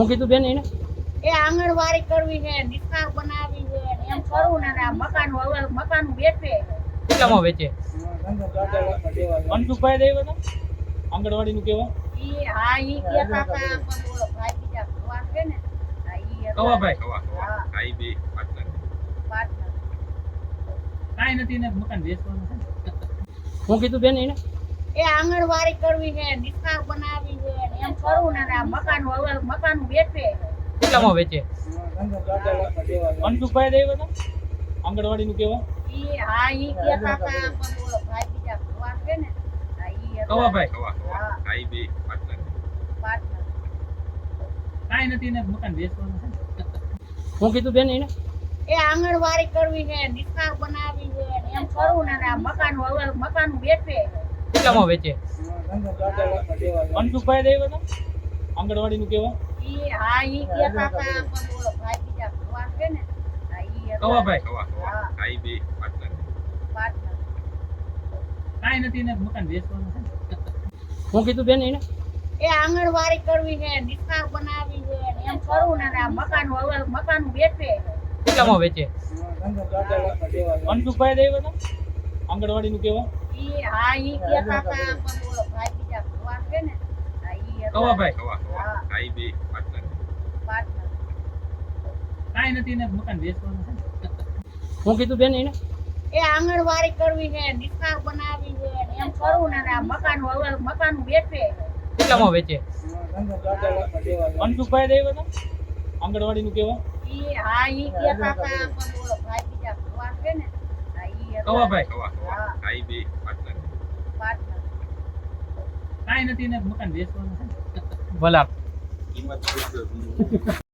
હું કીધું બેન એને? એ આંગણવાડી કરવી છે નિશાળ બનાવી છે એમ કરું ને આ મકાન હવે મકાન વેચે. કેટલામાં વેચે? મનસુખભાઈ દેવ હતા? આંગણવાડી નું કેવા? ઈ હા ઈ કે કાકા પણ ભાઈ બીજા ભગવાન છે ને કવા ભાઈ? કવા કવા. હા. આઈ બે પાર્ટનર partner. કાઈ નથી ને મકાન વેચવાનું હું કીધું બેન એને? એ આંગણવાડી કરવી છે નિશાળ બનાવવી છે ને એમ કરવું ને આ મકાન મકાન વેચે. કેટલામાં વેચે? મનસુખભાઈ દઈ બધા? આંગણવાડી નું કેવા? ઈ હા ઈ કહેતા હતા પણ ભાઈ બીજા ભગવાન છે ને હા, ઈ કવા કવા બે પાર્ટનર. partner. કાંઈ નથી ને મકાન વેચવાનું છે ને. હું કીધું બેન એને? એ આંગણવાડી કરવી છે નિષ્કાર બનાવી છે એમ કરું ને આ મકાન મકાન વેચે. કેટલામાં વેચે? મનસુખભાઈ દઈ બધા આંગણવાડી નું કેવા ઈ હા ઈ કહેતા હતા પણ ઓલો ભાઈ બીજા ભગવાન છે ને હા, ઈ હતા. કવાભાઈ કવા કવા. હા. આઈ બે પાર્ટનર partner. કાંઈ નથી ને મકાન વેચવાનું છે ને. હું કીધું બેન એને? એ આંગણવાડી કરવી છે બનાવવી છે એમ કરવું ને આ મકાન હવે મકાન વેચે. કેટલામાં વેચે? મનસુખભાઈ દઈ બધા આંગણવાડી નું કેવા ઈ હા ઈ કહેતા હતા પણ ઓલો ભાઈ બીજા ભગવાન છે ને હા, ઈ કવા કવા આઈ બે પાર્ટનર partner. કાંઈ નથી ને મકાન વેચવાનું છે હું કીધું બેન એને? એ આંગણવાડી કરવી છે નિશાળ બનાવવી છે એમ કરવું ને આ મકાન હવે મકાન વેચે. કેટલામાં વેચે? મનસુખભાઈ દઈ બધા આંગણવાડી નું કેવા? ઈ હા ઈ કહેતા હતા પણ ભાઈ બીજા ભગવાન છે ને હા, ઈ કવા કવા આઈ બે પાર્ટનર partner. કાંઈ નથી ને મકાન વેચવાનું. ભલા કિંમત